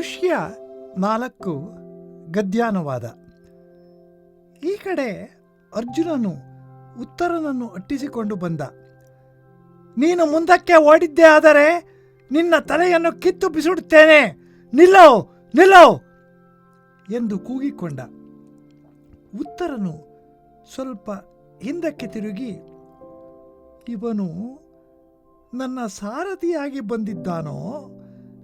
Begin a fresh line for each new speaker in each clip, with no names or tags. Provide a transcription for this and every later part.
ದೃಶ್ಯ ನಾಲ್ಕು ಗದ್ಯಾನುವಾದ. ಈ ಕಡೆ ಅರ್ಜುನನು ಉತ್ತರನನ್ನು ಅಟ್ಟಿಸಿಕೊಂಡು ಬಂದ. ನೀನು ಮುಂದಕ್ಕೆ ಓಡಿದ್ದೆ ಆದರೆ ನಿನ್ನ ತಲೆಯನ್ನು ಕಿತ್ತು ಬಿಸುಡುತ್ತೇನೆ. ನಿಲ್ಲೋ ನಿಲ್ಲೋ ಎಂದು ಕೂಗಿಕೊಂಡ. ಉತ್ತರನು ಸ್ವಲ್ಪ ಹಿಂದಕ್ಕೆ ತಿರುಗಿ, ಇವನು ನನ್ನ ಸಾರಥಿಯಾಗಿ ಬಂದಿದ್ದಾನೋ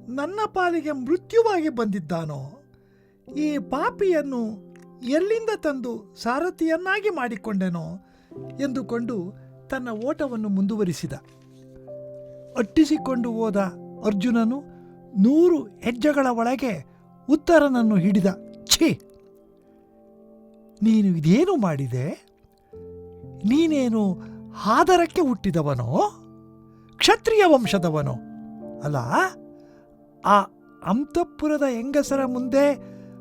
ನನ್ನ ಪಾಲಿಗೆ ಮೃತ್ಯುವಾಗಿ ಬಂದಿದ್ದಾನೋ? ಈ ಪಾಪಿಯನ್ನು ಎಲ್ಲಿಂದ ತಂದು ಸಾರಥಿಯನ್ನಾಗಿ ಮಾಡಿಕೊಂಡೆನೋ ಎಂದುಕೊಂಡು ತನ್ನ ಓಟವನ್ನು ಮುಂದುವರಿಸಿದ. ಅಟ್ಟಿಸಿಕೊಂಡು ಹೋದ ಅರ್ಜುನನು ನೂರು ಹೆಜ್ಜೆಗಳ ಒಳಗೆ ಉತ್ತರನನ್ನು ಹಿಡಿದ. ಛೀ! ನೀನು ಇದೇನು ಮಾಡಿದೆ? ನೀನೇನು ಹಾದರಕ್ಕೆ ಹುಟ್ಟಿದವನೋ? ಕ್ಷತ್ರಿಯ ವಂಶದವನೋ? ಅಲ್ಲ ಆ ಅಂತಃಪುರದ ಹೆಂಗಸರ ಮುಂದೆ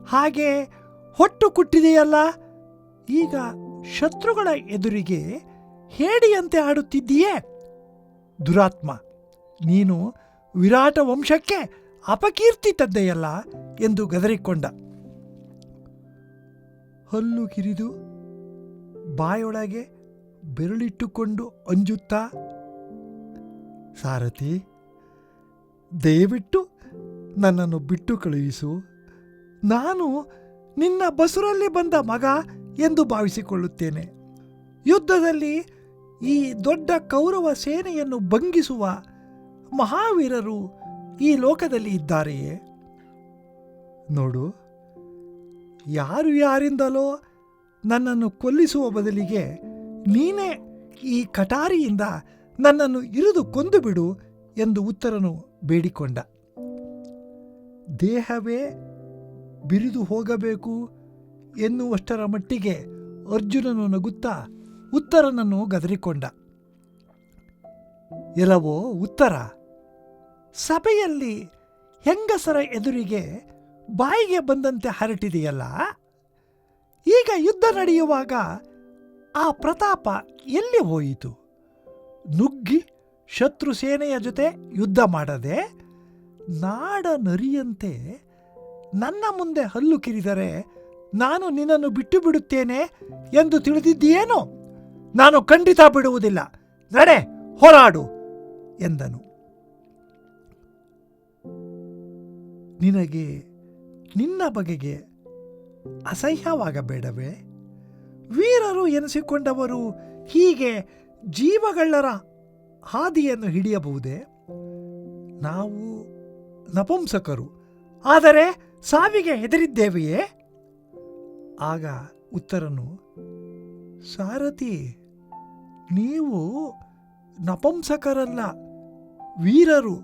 ಹಾಗೆ ಹೊಟ್ಟು ಕುಟ್ಟಿದೆಯಲ್ಲ? ಈಗ ಶತ್ರುಗಳ ಎದುರಿಗೆ ಹೇಡಿಯಂತೆ ಆಡುತ್ತಿದ್ದೀಯೇ? ದುರಾತ್ಮ, ನೀನು ವಿರಾಟ ವಂಶಕ್ಕೆ ಅಪಕೀರ್ತಿ ತದ್ದೆಯಲ್ಲ ಎಂದು ಗದರಿಕೊಂಡ. ಹಲ್ಲು ಕಿರಿದು ಬಾಯೊಳಗೆ ಬೆರಳಿಟ್ಟುಕೊಂಡು ಅಂಜುತ್ತಾ, ಸಾರಥಿ ದಯವಿಟ್ಟು ನನ್ನನ್ನು ಬಿಟ್ಟು ಕಳುಹಿಸು. ನಾನು ನಿನ್ನ ಬಸುರಲ್ಲಿ ಬಂದ ಮಗ ಎಂದು ಭಾವಿಸಿಕೊಳ್ಳುತ್ತೇನೆ. ಯುದ್ಧದಲ್ಲಿ ಈ ದೊಡ್ಡ ಕೌರವ ಸೇನೆಯನ್ನು ಭಂಗಿಸುವ ಮಹಾವೀರರು ಈ ಲೋಕದಲ್ಲಿ ಇದ್ದಾರೆಯೇ? ನೋಡು, ಯಾರು ಯಾರಿಂದಲೋ ನನ್ನನ್ನು ಕೊಲ್ಲಿಸುವ ಬದಲಿಗೆ ನೀನೇ ಈ ಕಟಾರಿಯಿಂದ ನನ್ನನ್ನು ಇರಿದು ಕೊಂದು ಬಿಡು ಎಂದು ಉತ್ತರನು ಬೇಡಿಕೊಂಡ. ದೇಹವೇ ಬಿರಿದು ಹೋಗಬೇಕು ಎನ್ನುವಷ್ಟರ ಮಟ್ಟಿಗೆ ಅರ್ಜುನನು ನಗುತ್ತಾ ಉತ್ತರನನ್ನು ಗದರಿಕೊಂಡ. ಎಲ್ಲವೋ ಉತ್ತರ. ಸಭೆಯಲ್ಲಿ ಹೆಂಗಸರ ಎದುರಿಗೆ ಬಾಯಿಗೆ ಬಂದಂತೆ ಹರಟಿದೆಯಲ್ಲ? ಈಗ ಯುದ್ಧ ನಡೆಯುವಾಗ ಆ ಪ್ರತಾಪ ಎಲ್ಲಿ ಹೋಯಿತು? ನುಗ್ಗಿ ಶತ್ರು ಸೇನೆಯ ಜೊತೆ ಯುದ್ಧ ಮಾಡದೆ ನಾಡ ನರಿಯಂತೆ ನನ್ನ ಮುಂದೆ ಹಲ್ಲು ಕಿರಿದರೆ ನಾನು ನಿನ್ನನ್ನು ಬಿಟ್ಟು ಬಿಡುತ್ತೇನೆ ಎಂದು ತಿಳಿದಿದ್ದೀಯೇನೋ? ನಾನು ಖಂಡಿತ ಬಿಡುವುದಿಲ್ಲ. ನಡೆ, ಹೋರಾಡು ಎಂದನು. ನಿನಗೆ, ನಿನ್ನ ಬಗೆಗೆ ಅಸಹ್ಯವಾಗಬೇಡವೇ? ವೀರರು ಎನಿಸಿಕೊಂಡವರು ಹೀಗೆ ಜೀವಗಳ್ಳರ ಹಾದಿಯನ್ನು ಹಿಡಿಯಬಹುದೇ? ನಾವು ನಪುಂಸಕರು. ಆದರೆ ಸಾವಿಗೆ ಹೆದರಿದ್ದೇವೆಯೇ? ಆಗ ಉತ್ತರನು, ಸಾರಥಿ, ನೀವು ನಪುಂಸಕರಲ್ಲ, ವೀರರು,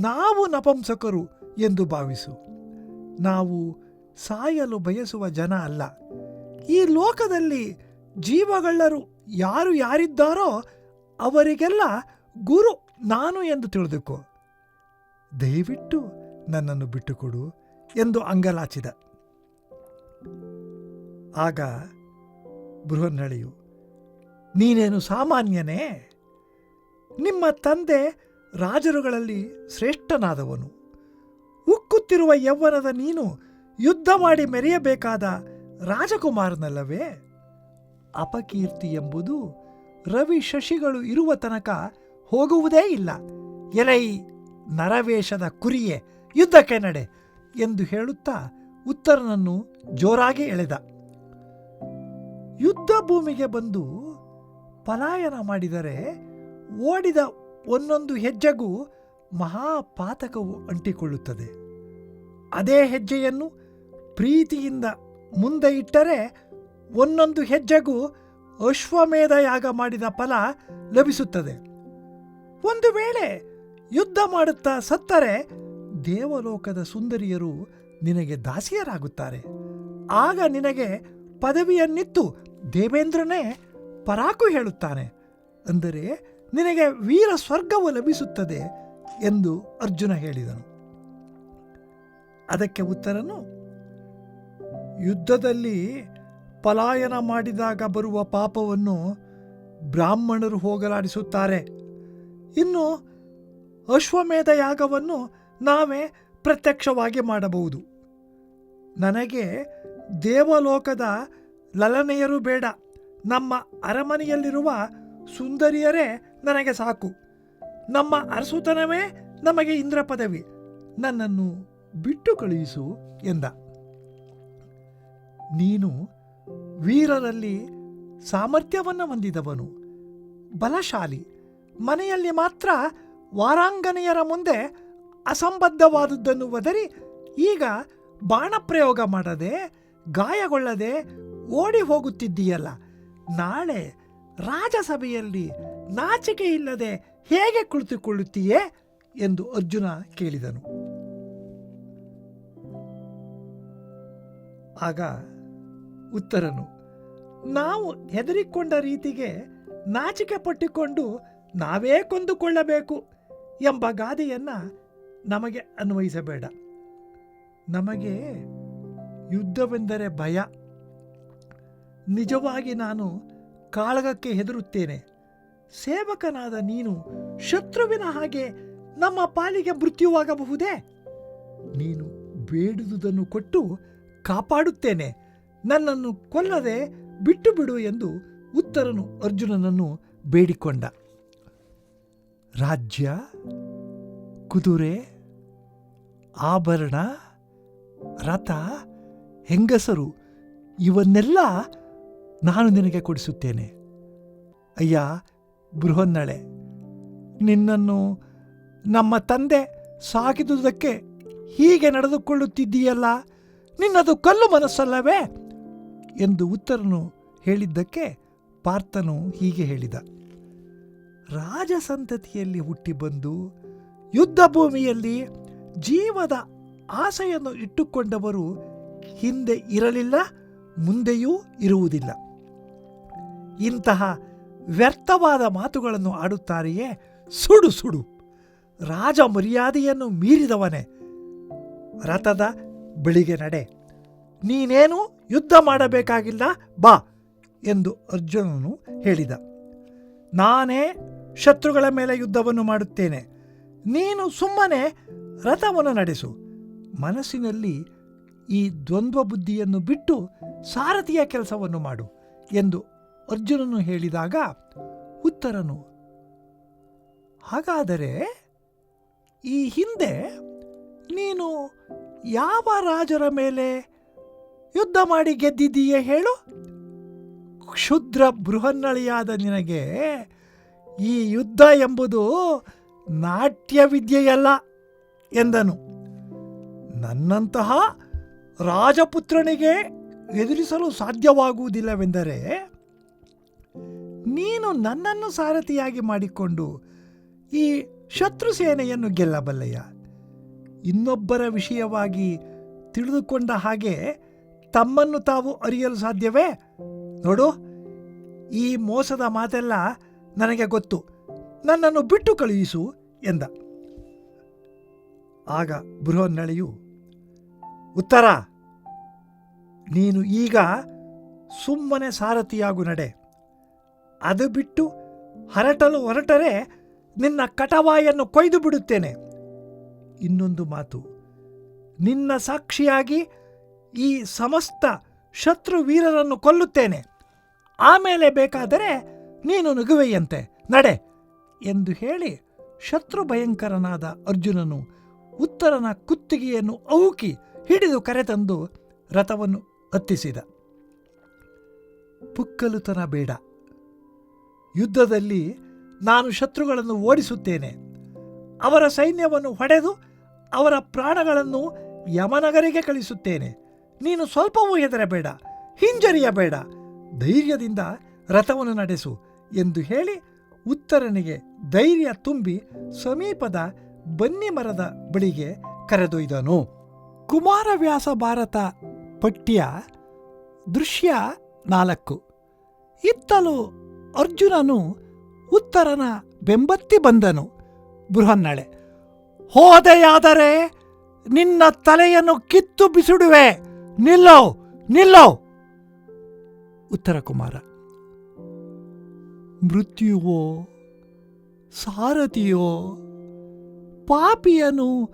ನಾವು ನಪುಂಸಕರು ಎಂದು ಭಾವಿಸು. ನಾವು ಸಾಯಲು ಬಯಸುವ ಜನ ಅಲ್ಲ. ಈ ಲೋಕದಲ್ಲಿ ಜೀವಗಳ್ಳರು ಯಾರು ಯಾರಿದ್ದಾರೋ ಅವರಿಗೆಲ್ಲ ಗುರು ನಾನು ಎಂದು ತಿಳಿದುಕೋ. ದಯವಿಟ್ಟು ನನ್ನನ್ನು ಬಿಟ್ಟುಕೊಡು ಎಂದು ಅಂಗಲಾಚಿದ. ಆಗ ಬೃಹನ್ನಳೆಯು, ನೀನೇನು ಸಾಮಾನ್ಯನೇ? ನಿಮ್ಮ ತಂದೆ ರಾಜರುಗಳಲ್ಲಿ ಶ್ರೇಷ್ಠನಾದವನು. ಉಕ್ಕುತ್ತಿರುವ ಯೌವನದ ನೀನು ಯುದ್ಧ ಮಾಡಿ ಮೆರೆಯಬೇಕಾದ ರಾಜಕುಮಾರನಲ್ಲವೇ? ಅಪಕೀರ್ತಿ ಎಂಬುದು ರವಿ ಶಶಿಗಳು ಇರುವ ತನಕ ಹೋಗುವುದೇ ಇಲ್ಲ. ಎಲೈ ನರವೇಷದ ಕುರಿಯೇ, ಯುದ್ಧಕ್ಕೆ ನಡೆ ಎಂದು ಹೇಳುತ್ತಾ ಉತ್ತರನನ್ನು ಜೋರಾಗಿ ಎಳೆದ. ಯುದ್ಧ ಭೂಮಿಗೆ ಬಂದು ಪಲಾಯನ ಮಾಡಿದರೆ ಓಡಿದ ಒಂದೊಂದು ಹೆಜ್ಜೆಗೂ ಮಹಾಪಾತಕವು ಅಂಟಿಕೊಳ್ಳುತ್ತದೆ. ಅದೇ ಹೆಜ್ಜೆಯನ್ನು ಪ್ರೀತಿಯಿಂದ ಮುಂದೆ ಇಟ್ಟರೆ ಒಂದೊಂದು ಹೆಜ್ಜೆಗೂ ಅಶ್ವಮೇಧ ಯಾಗ ಮಾಡಿದ ಫಲ ಲಭಿಸುತ್ತದೆ. ಒಂದು ವೇಳೆ ಯುದ್ಧ ಮಾಡುತ್ತಾ ಸತ್ತರೆ ದೇವಲೋಕದ ಸುಂದರಿಯರು ನಿನಗೆ ದಾಸಿಯರಾಗುತ್ತಾರೆ. ಆಗ ನಿನಗೆ ಪದವಿಯನ್ನಿತ್ತು. ದೇವೇಂದ್ರನೇ ಪರಾಕು ಹೇಳುತ್ತಾನೆ. ಅಂದರೆ ನಿನಗೆ ವೀರ ಸ್ವರ್ಗವು ಲಭಿಸುತ್ತದೆ ಎಂದು ಅರ್ಜುನ ಹೇಳಿದನು. ಅದಕ್ಕೆ ಉತ್ತರನು, ಯುದ್ಧದಲ್ಲಿ ಪಲಾಯನ ಮಾಡಿದಾಗ ಬರುವ ಪಾಪವನ್ನು ಬ್ರಾಹ್ಮಣರು ಹೋಗಲಾಡಿಸುತ್ತಾರೆ. ಇನ್ನು ಅಶ್ವಮೇಧ ಯಾಗವನ್ನು ನಾವೇ ಪ್ರತ್ಯಕ್ಷವಾಗಿ ಮಾಡಬಹುದು. ನನಗೆ ದೇವಲೋಕದ ಲಲನೆಯರು ಬೇಡ. ನಮ್ಮ ಅರಮನೆಯಲ್ಲಿರುವ ಸುಂದರಿಯರೇ ನನಗೆ ಸಾಕು. ನಮ್ಮ ಅರಸುತನವೇ ನಮಗೆ ಇಂದ್ರ ಪದವಿ ನನ್ನನ್ನು ಬಿಟ್ಟು ಕಳುಹಿಸು ಎಂದ. ನೀನು ವೀರರಲ್ಲಿ ಸಾಮರ್ಥ್ಯವನ್ನು ಹೊಂದಿದವನು. ಬಲಶಾಲಿ. ಮನೆಯಲ್ಲಿ ಮಾತ್ರ ವಾರಾಂಗನೆಯರ ಮುಂದೆ ಅಸಂಬದ್ಧವಾದುದನ್ನು ಒದರಿ ಈಗ ಬಾಣಪ್ರಯೋಗ ಮಾಡದೆ, ಗಾಯಗೊಳ್ಳದೆ ಓಡಿ ಹೋಗುತ್ತಿದ್ದೀಯಲ್ಲ. ನಾಳೆ ರಾಜಸಭೆಯಲ್ಲಿ ನಾಚಿಕೆ ಇಲ್ಲದೆ ಹೇಗೆ ಕುಳಿತುಕೊಳ್ಳುತ್ತೀಯೇ ಎಂದು ಅರ್ಜುನ ಕೇಳಿದನು. ಆಗ ಉತ್ತರನು, ನಾವು ಹೆದರಿಕೊಂಡ ರೀತಿಗೆ ನಾಚಿಕೆ ಪಟ್ಟಿಕೊಂಡು ನಾವೇ ಕೊಂದುಕೊಳ್ಳಬೇಕು ಎಂಬ ಗಾದೆಯನ್ನ ನಮಗೆ ಅನ್ವಯಿಸಬೇಡ. ನಮಗೆ ಯುದ್ಧವೆಂದರೆ ಭಯ. ನಿಜವಾಗಿ ನಾನು ಕಾಳಗಕ್ಕೆ ಹೆದರುತ್ತೇನೆ. ಸೇವಕನಾದ ನೀನು ಶತ್ರುವಿನ ಹಾಗೆ ನಮ್ಮ ಪಾಲಿಗೆ ಮೃತ್ಯುವಾಗಬಹುದೇ? ನೀನು ಬೇಡುವುದನ್ನು ಕೊಟ್ಟು ಕಾಪಾಡುತ್ತೇನೆ. ನನ್ನನ್ನು ಕೊಲ್ಲದೆ ಬಿಟ್ಟು ಬಿಡು ಎಂದು ಉತ್ತರನು ಅರ್ಜುನನನ್ನು ಬೇಡಿಕೊಂಡ. ರಾಜ್ಯ, ಕುದುರೆ, ಆಭರಣ, ರಥ, ಹೆಂಗಸರು, ಇವನ್ನೆಲ್ಲ ನಾನು ನಿನಗೆ ಕೊಡಿಸುತ್ತೇನೆ. ಅಯ್ಯ, ಬೃಹನ್ನಳೆ, ನಿನ್ನನ್ನು ನಮ್ಮ ತಂದೆ ಸಾಕಿದುದಕ್ಕೆ ಹೀಗೆ ನಡೆದುಕೊಳ್ಳುತ್ತಿದ್ದೀಯಲ್ಲ, ನಿನ್ನದು ಕಲ್ಲು ಮನಸ್ಸಲ್ಲವೇ? ಎಂದು ಉತ್ತರನು ಹೇಳಿದ್ದಕ್ಕೆ ಪಾರ್ಥನು ಹೀಗೆ ಹೇಳಿದ. ರಾಜಸಂತತಿಯಲ್ಲಿ ಹುಟ್ಟಿ ಬಂದು ಯುದ್ಧ ಭೂಮಿಯಲ್ಲಿ ಜೀವದ ಆಸೆಯನ್ನು ಇಟ್ಟುಕೊಂಡವರು ಹಿಂದೆ ಇರಲಿಲ್ಲ, ಮುಂದೆಯೂ ಇರುವುದಿಲ್ಲ. ಇಂತಹ ವ್ಯರ್ಥವಾದ ಮಾತುಗಳನ್ನು ಆಡುತ್ತಾರೆಯೇ? ಸುಡು ಸುಡು. ರಾಜ ಮರ್ಯಾದೆಯನ್ನು ಮೀರಿದವನೇ. ರಥದ ಬಳಿಗೆ ನಡೆ. ನೀನೇನು ಯುದ್ಧ ಮಾಡಬೇಕಾಗಿಲ್ಲ, ಬಾ ಎಂದು ಅರ್ಜುನನು ಹೇಳಿದ. ನಾನೇ ಶತ್ರುಗಳ ಮೇಲೆ ಯುದ್ಧವನ್ನು ಮಾಡುತ್ತೇನೆ. ನೀನು ಸುಮ್ಮನೆ ರಥವನ್ನು ನಡೆಸು. ಮನಸ್ಸಿನಲ್ಲಿ ಈ ದ್ವಂದ್ವ ಬುದ್ಧಿಯನ್ನು ಬಿಟ್ಟು ಸಾರಥಿಯ ಕೆಲಸವನ್ನು ಮಾಡು ಎಂದು ಅರ್ಜುನನು ಹೇಳಿದಾಗ ಉತ್ತರನು, ಹಾಗಾದರೆ ಈ ಹಿಂದೆ ನೀನು ಯಾವ ರಾಜರ ಮೇಲೆ ಯುದ್ಧ ಮಾಡಿ ಗೆದ್ದಿದ್ದೀಯೇ ಹೇಳು? ಕ್ಷುದ್ರ ಬೃಹನ್ನಳಿಯಾದ ನಿನಗೆ ಈ ಯುದ್ಧ ಎಂಬುದು ನಾಟ್ಯ ವಿದ್ಯೆಯಲ್ಲ ಎಂದನು. ನನ್ನಂತಹ ರಾಜಪುತ್ರನಿಗೆ ಎದುರಿಸಲು ಸಾಧ್ಯವಾಗುವುದಿಲ್ಲವೆಂದರೆ ನೀನು ನನ್ನನ್ನು ಸಾರಥಿಯಾಗಿ ಮಾಡಿಕೊಂಡು ಈ ಶತ್ರು ಸೇನೆಯನ್ನು ಗೆಲ್ಲಬಲ್ಲೆಯ. ಇನ್ನೊಬ್ಬರ ವಿಷಯವಾಗಿ ತಿಳಿದುಕೊಂಡ ಹಾಗೆ ತಮ್ಮನ್ನು ತಾವು ಅರಿಯಲು ಸಾಧ್ಯವೇ? ನೋಡು, ಈ ಮೋಸದ ಮಾತೆಲ್ಲ ನನಗೆ ಗೊತ್ತು. ನನ್ನನ್ನು ಬಿಟ್ಟು ಕಳುಹಿಸು ಎಂದ. ಆಗ ಬೃಹನ್ನಳೆಯು, ಉತ್ತರ, ನೀನು ಈಗ ಸುಮ್ಮನೆ ಸಾರಥಿಯಾಗು ನಡೆ. ಅದು ಬಿಟ್ಟು ಹರಟಲು ಹೊರಟರೆ ನಿನ್ನ ಕಟವಾಯನ್ನು ಕೊಯ್ದು ಬಿಡುತ್ತೇನೆ. ಇನ್ನೊಂದು ಮಾತು, ನಿನ್ನ ಸಾಕ್ಷಿಯಾಗಿ ಈ ಸಮಸ್ತ ಶತ್ರು ವೀರರನ್ನು ಕೊಲ್ಲುತ್ತೇನೆ. ಆಮೇಲೆ ಬೇಕಾದರೆ ನೀನು ನಗುವೆಯಂತೆ. ನಡೆ ಎಂದು ಹೇಳಿ ಶತ್ರು ಭಯಂಕರನಾದ ಅರ್ಜುನನು ಉತ್ತರನ ಕುತ್ತಿಗೆಯನ್ನು ಔಕಿ ಹಿಡಿದು ಕರೆತಂದು ರಥವನ್ನು ಹತ್ತಿಸಿದ. ಪುಕ್ಕಲುತನ ಬೇಡ. ಯುದ್ಧದಲ್ಲಿ ನಾನು ಶತ್ರುಗಳನ್ನು ಓಡಿಸುತ್ತೇನೆ. ಅವರ ಸೈನ್ಯವನ್ನು ಹೊಡೆದು ಅವರ ಪ್ರಾಣಗಳನ್ನು ಯಮನಗರಿಗೆ ಕಳಿಸುತ್ತೇನೆ. ನೀನು ಸ್ವಲ್ಪವೂ ಹೆದರಬೇಡ. ಹಿಂಜರಿಯಬೇಡ. ಧೈರ್ಯದಿಂದ ರಥವನ್ನು ನಡೆಸು. ಎಂದು ಹೇಳಿ ಉತ್ತರನಿಗೆ ಧೈರ್ಯ ತುಂಬಿ ಸಮೀಪದ ಬನ್ನಿ ಮರದ ಬಳಿಗೆ ಕರೆದೊಯ್ದನು. ಕುಮಾರವ್ಯಾಸ ಭಾರತ ಪಠ್ಯ, ದೃಶ್ಯ ನಾಲ್ಕು. ಇತ್ತಲು ಅರ್ಜುನನು ಉತ್ತರನ ಬೆಂಬತ್ತಿ ಬಂದನು. ಬೃಹನ್ನಳೆ, ಹೋದೆಯಾದರೆ ನಿನ್ನ ತಲೆಯನ್ನು ಕಿತ್ತು ಬಿಸಿಡುವೆ. ನಿಲ್ಲೋ ನಿಲ್ಲೋ. ಉತ್ತರ ಕುಮಾರ ಮೃತ್ಯುವೋ, ಸಾರಥಿಯೋ, ಪಾಪಿಯನು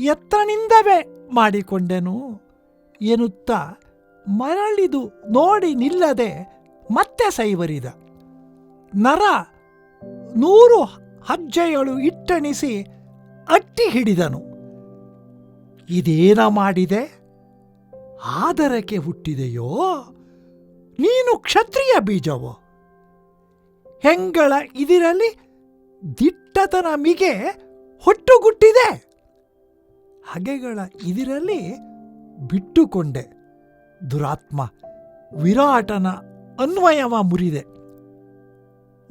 ಎತ್ತನಿಂದವೇ ಮಾಡಿಕೊಂಡೆನು ಎನ್ನುತ್ತಾ ಮರಳಿದು ನೋಡಿ ನಿಲ್ಲದೆ ಮತ್ತೆ ಸೈವರಿದ. ನರ ನೂರು ಹಜ್ಜೆಯಳು ಇಟ್ಟಣಿಸಿ ಅಟ್ಟಿ ಹಿಡಿದನು. ಇದೇನ ಮಾಡಿದೆ? ಆದರಕ್ಕೆ ಹುಟ್ಟಿದೆಯೋ? ನೀನು ಕ್ಷತ್ರಿಯ ಬೀಜವೋ? ಹೆಂಗಳ ಇದಿರಲಿ ದಿಟ್ಟತನ ಮಿಗೆ ಹೊಟ್ಟುಗುಟ್ಟಿದೆ. ಹಗೆಗಳ ಇದಿರಲಿ ಬಿಟ್ಟುಕೊಂಡೆ. ದುರಾತ್ಮ, ವಿರಾಟನ ಅನ್ವಯವ ಮುರಿದೆ.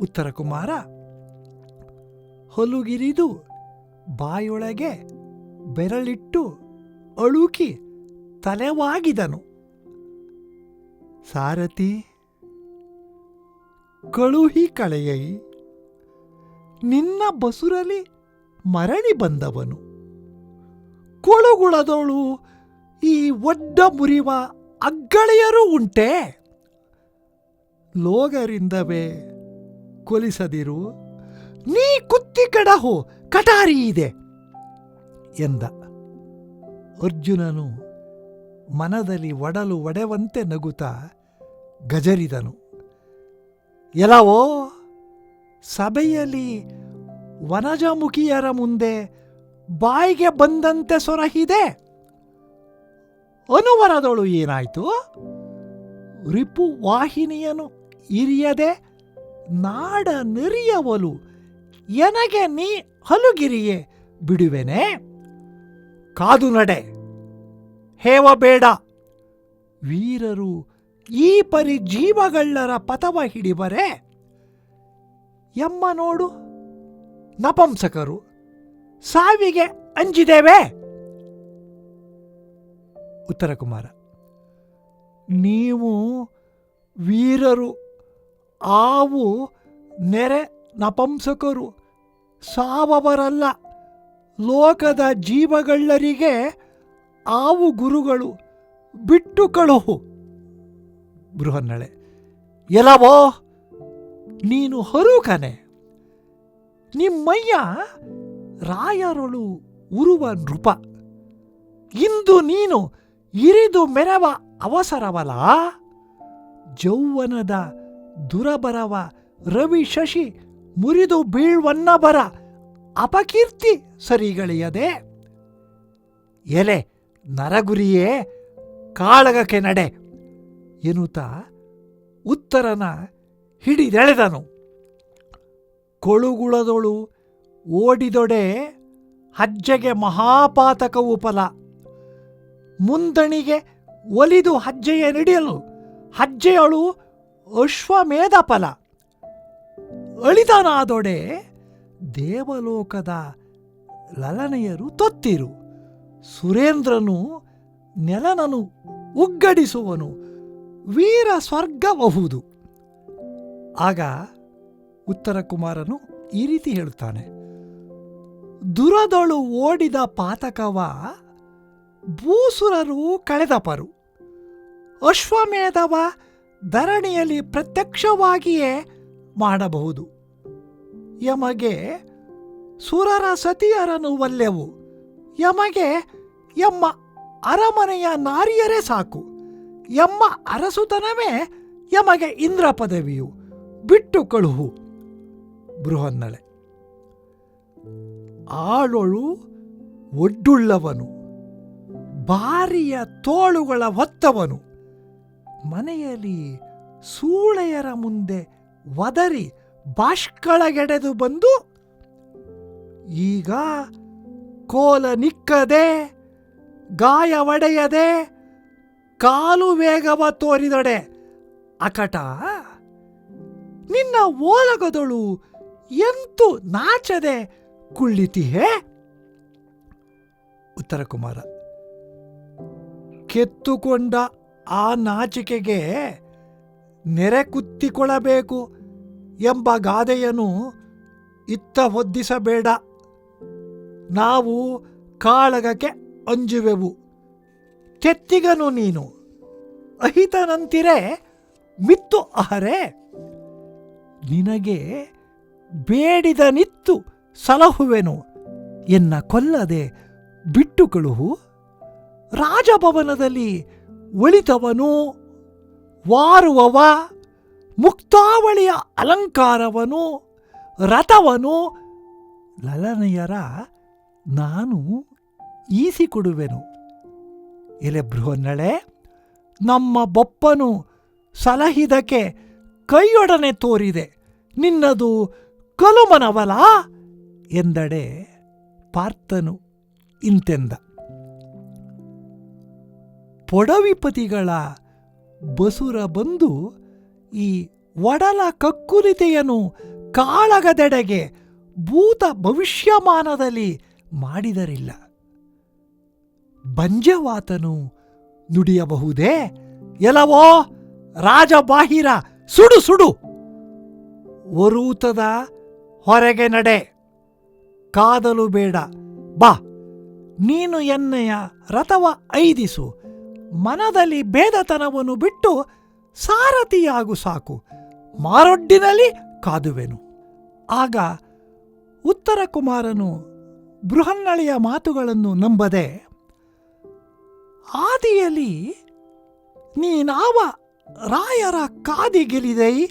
ಉತ್ತರ ಕುಮಾರ, ಹೊಲುಗಿರಿದು ಬಾಯೊಳಗೆ ಬೆರಳಿಟ್ಟು ಅಳುಕಿ ತಲೆವಾಗಿದನು. ಸಾರಥಿ ಕಳುಹಿ ಕಳೆಯೈ ನಿನ್ನ ಬಸುರಲಿ ಮರಣಿ ಬಂದವನು. ಕೊಳುಗುಳದೋಳು ಈ ಒಡ್ಡ ಮುರಿವ ಅಗ್ಗಳೆಯರೂ ಉಂಟೆ. ಲೋಗರಿಂದವೇ ಕೊಲಿಸದಿರು, ನೀ ಕುತ್ತಿ ಕಡಹು, ಕಟಾರಿ ಇದೆ ಎಂದ. ಅರ್ಜುನನು ಮನದಲ್ಲಿ ಒಡಲು ಒಡೆವಂತೆ ನಗುತ್ತಾ ಗಜರಿದನು. ಎಲವೋ ಸಭೆಯಲ್ಲಿ ವನಜಮುಖಿಯರ ಮುಂದೆ ಬಾಯಿಗೆ ಬಂದಂತೆ ಸೊರಹಿದೆ. ಅನುವರದಳು ಏನಾಯ್ತು? ರಿಪು ವಾಹಿನಿಯನು ಇರಿಯದೆ ನಾಡ ನೆರಿಯವಲು ಎನಗೆ ನೀ ಹಲುಗಿರಿಯೇ ಬಿಡುವೆನೆ? ಕಾದು ನಡೆ, ಹೇವ ಬೇಡ. ವೀರರು ಈ ಪರಿ ಜೀವಗಳ್ಳರ ಪಥವ ಹಿಡಿಬರೆ ಎಮ್ಮ ನೋಡು ನಪಂಸಕರು ಸಾವಿಗೆ ಅಂಜಿದೇವೆ? ಉತ್ತರ ಕುಮಾರ, ನೀವು ವೀರರು, ಆವು, ನೆರೆ ನಪಂಸಕರು, ಸಾವವರಲ್ಲ, ಲೋಕದ ಜೀವಗಳರಿಗೆ ಆವು ಗುರುಗಳು ಬಿಟ್ಟು ಕಳುಹು. ಬೃಹನ್ನಳೆ. ಎಲವೋ ನೀನು ಹರುಕನೆ ನಿಮ್ಮಯ್ಯ ರಾಯರೊಳು ಉರುವ ನೃಪ. ಇಂದು ನೀನು ಇರಿದು ಮೆರವ ಅವಸರವಲ ಜೌವನದ ದುರಬರವ ರವಿ ಶಶಿ ಮುರಿದು ಬೀಳ್ವನ್ನ ಬರ ಅಪಕೀರ್ತಿ ಸರಿಗಳಿಯದೆ. ಎಲೆ ನರಗುರಿಯೇ ಕಾಳಗಕ್ಕೆ ನಡೆ. ಎನ್ನುತ್ತಾ ಉತ್ತರನ ಹಿಡಿದೆಳೆದನು. ಕೊಳುಗುಳದೊಳು ಓಡಿದೊಡೆ ಹಜ್ಜೆಗೆ ಮಹಾಪಾತಕವು ಫಲ. ಮುಂದಣಿಗೆ ಒಲಿದು ಹಜ್ಜೆಯ ನಿಡಿಯಲು ಹಜ್ಜೆಯಳು ಅಶ್ವಮೇಧ ಫಲ. ಅಳಿದನಾದೊಡೆ ದೇವಲೋಕದ ಲಲನೆಯರು ತೊತ್ತಿರು. ಸುರೇಂದ್ರನು ನೆಲನನು ಉಗ್ಗಡಿಸುವನು. ವೀರ ಸ್ವರ್ಗಬಹುದು ಆಗ ಉತ್ತರ ಕುಮಾರನು ಈ ರೀತಿ ಹೇಳುತ್ತಾನೆ. ದುರದೊಳು ಓಡಿದ ಪಾತಕವ ಭೂಸುರರು ಕಳೆದಪರು. ಅಶ್ವಮೇಧವ ಧರಣಿಯಲ್ಲಿ ಪ್ರತ್ಯಕ್ಷವಾಗಿಯೇ ಮಾಡಬಹುದು. ಯಮಗೆ ಸುರರ ಸತಿಯರನು ಒಲ್ಲೆವು ಯಮಗೆ ಎಮ್ಮ ಅರಮನೆಯ ನಾರಿಯರೇ ಸಾಕು. ಎಮ್ಮ ಅರಸುತನವೇ ಯಮಗೆ ಇಂದ್ರ ಪದವಿಯು. ಬಿಟ್ಟು ಕಳುಹು. ಬೃಹನ್ನಳೆ. ಆಳೊಳು ಒಡ್ಡುಳ್ಳವನು. ಬಾರಿಯ ತೋಳುಗಳ ಹೊತ್ತವನು ಮನೆಯಲ್ಲಿ ಸೂಳೆಯರ ಮುಂದೆ ವದರಿ ಬಾಷ್ಕಳಗೆಡೆದು ಬಂದು, ಈಗ ಕೋಲ ನಿಕ್ಕದೆ ಗಾಯ ಒಡೆಯದೆ ಕಾಲು ವೇಗವ ತೋರಿದಡೆ. ಅಕಟ, ನಿನ್ನ ಓಲಗದಳು ಎಂತು ನಾಚದೆ ಕುಳ್ಳಿತಿಹೇ? ಉತ್ತರ ಕುಮಾರ, ಕೆತ್ತುಕೊಂಡ ಆ ನಾಚಿಕೆಗೆ ನೆರೆ ಕುತ್ತಿಕೊಳ್ಳಬೇಕು ಎಂಬ ಗಾದೆಯನ್ನು ಇತ್ತ ಹೊದ್ದಿಸಬೇಡ. ನಾವು ಕಾಳಗಕ್ಕೆ ಅಂಜುವೆವು. ಕೆತ್ತಿಗನು ನೀನು. ಅಹಿತನಂತಿರೆ, ಮಿತ್ತು ಅಹರೆ. ನಿನಗೆ ಬೇಡಿದ ನಿತ್ತು ಸಲಹುವೆನು. ಎನ್ನ ಕೊಲ್ಲದೆ ಬಿಟ್ಟು ಕಳುಹು. ರಾಜಭವನದಲ್ಲಿ ಒಳಿತವನು, ವಾರುವವ, ಮುಕ್ತಾವಳಿಯ ಅಲಂಕಾರವನು, ರಥವನು. ಲಲನೆಯರ ನಾನು ಈಸಿಕೊಡುವೆನು. ಎಲೆ ಬೃಹನ್ನಳೆ, ನಮ್ಮ ಬೊಪ್ಪನು ಸಲಹಿದಕ್ಕೆ ಕೈಯೊಡನೆ ತೋರಿದೆ, ನಿನ್ನದು ಕಲುಮನವಲ? ಎಂದಡೆ ಪಾರ್ಥನು ಇಂತೆಂದ. ಪೊಡವಿಪತಿಗಳ ಬಸುರ ಬಂದು ಈ ಒಡಲ ಕಕ್ಕುಲಿತೆಯನ್ನು ಕಾಳಗದೆಡೆಗೆ ಭೂತ ಭವಿಷ್ಯಮಾನದಲ್ಲಿ ಮಾಡಿದರಿಲ್ಲ. ಬಂಜವಾತನು ನುಡಿಯಬಹುದೇ? ಎಲವೋ ರಾಜಬಾಹಿರ, ಸುಡು ಸುಡು. ಒರೂತದ ಹೊರಗೆ ನಡೆ. ಕಾದಲು ಬೇಡ. ಬಾ, ನೀನು ಎನ್ನೆಯ ರಥವ ಐದಿಸು. ಮನದಲ್ಲಿ ಭೇದತನವನ್ನು ಬಿಟ್ಟು ಸಾರಥಿಯಾಗು ಸಾಕು. ಮಾರೊಡ್ಡಿನಲ್ಲಿ ಕಾದುವೆನು. ಆಗ ಉತ್ತರ ಕುಮಾರನು ಬೃಹನ್ನಳೆಯ ಮಾತುಗಳನ್ನು ನಂಬದೆ ಆದಿಯಲ್ಲಿ ನೀನಾವ ರಾಯರ ಕಾದಿಗೆಲಿದೈ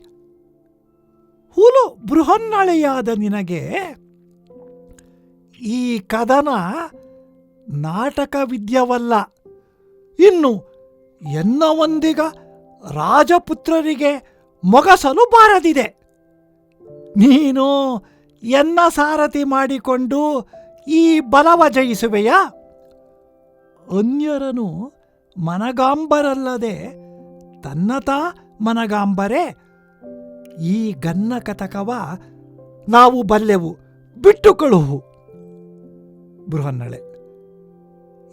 ಹುಲು ಬೃಹನ್ನಳೆಯಾದ ನಿನಗೆ ಈ ಕದನ ನಾಟಕ ವಿದ್ಯವಲ್ಲ ಇನ್ನು ಎನ್ನ ಒಂದಿಗ ರಾಜಪುತ್ರರಿಗೆ ಮೊಗಸಲು ಬಾರದಿದೆ. ನೀನು ಎನ್ನ ಸಾರಥಿ ಮಾಡಿಕೊಂಡು ಈ ಬಲವ ಜಯಿಸುವೆಯಾ? ಅನ್ಯರನು ಮನಗಾಂಬರಲ್ಲದೆ ತನ್ನತ ಮನಗಾಂಬರೇ. ಈ ಗನ್ನ ಕತಕವ ನಾವು ಬಲ್ಲೆವು ಬಿಟ್ಟು ಕಳುಹು ಬೃಹನ್ನಳೆ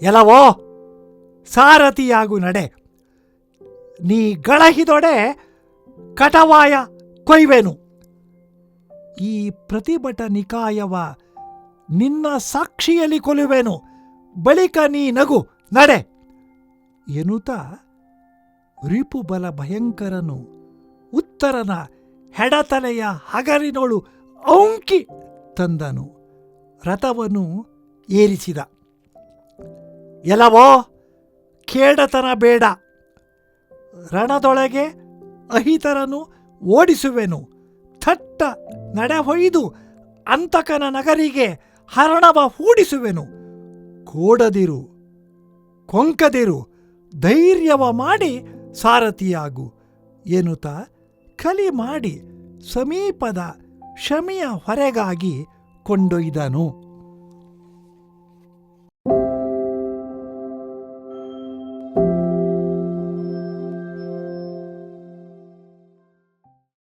ಎಲವೋ ಸಾರಥಿಯಾಗು ನಡೆ, ನೀ ಗಳಹಿದೊಡೆ ಕಟವಾಯ ಕೊಯ್ವೆನು. ಈ ಪ್ರತಿಭಟನಿಕಾಯವ ನಿನ್ನ ಸಾಕ್ಷಿಯಲ್ಲಿ ಕೊಲುವೆನು. ಬಳಿಕ ನೀ ನಗು, ನಡೆ. ಎನ್ನುತ್ತ ರಿಪುಬಲ ಭಯಂಕರನು ಉತ್ತರನ ಹೆಡತಲೆಯ ಹಗರಿನೋಳು ಔಂಕಿ ತಂದನು. ರಥವನ್ನು ಏರಿಸಿದ. ಎಲ್ಲವೋ, ಕೇಡತನ ಬೇಡ. ರಣದೊಳಗೆ ಅಹಿತರನು ಓಡಿಸುವೆನು. ಥಟ್ಟ ನಡೆಹೊಯ್ದು ಅಂತಕನ ನಗರಿಗೆ ಹರಣವ ಹೂಡಿಸುವೆನು. ಕೋಡದಿರು ಕೊಂಕದಿರು ಧೈರ್ಯವ ಮಾಡಿ ಸಾರಥಿಯಾಗು ಎನ್ನುತ್ತ ಕಲಿ ಮಾಡಿ ಸಮೀಪದ ಶಮಿಯ ಹೊರೆಗಾಗಿ ಕೊಂಡೊಯ್ದನು.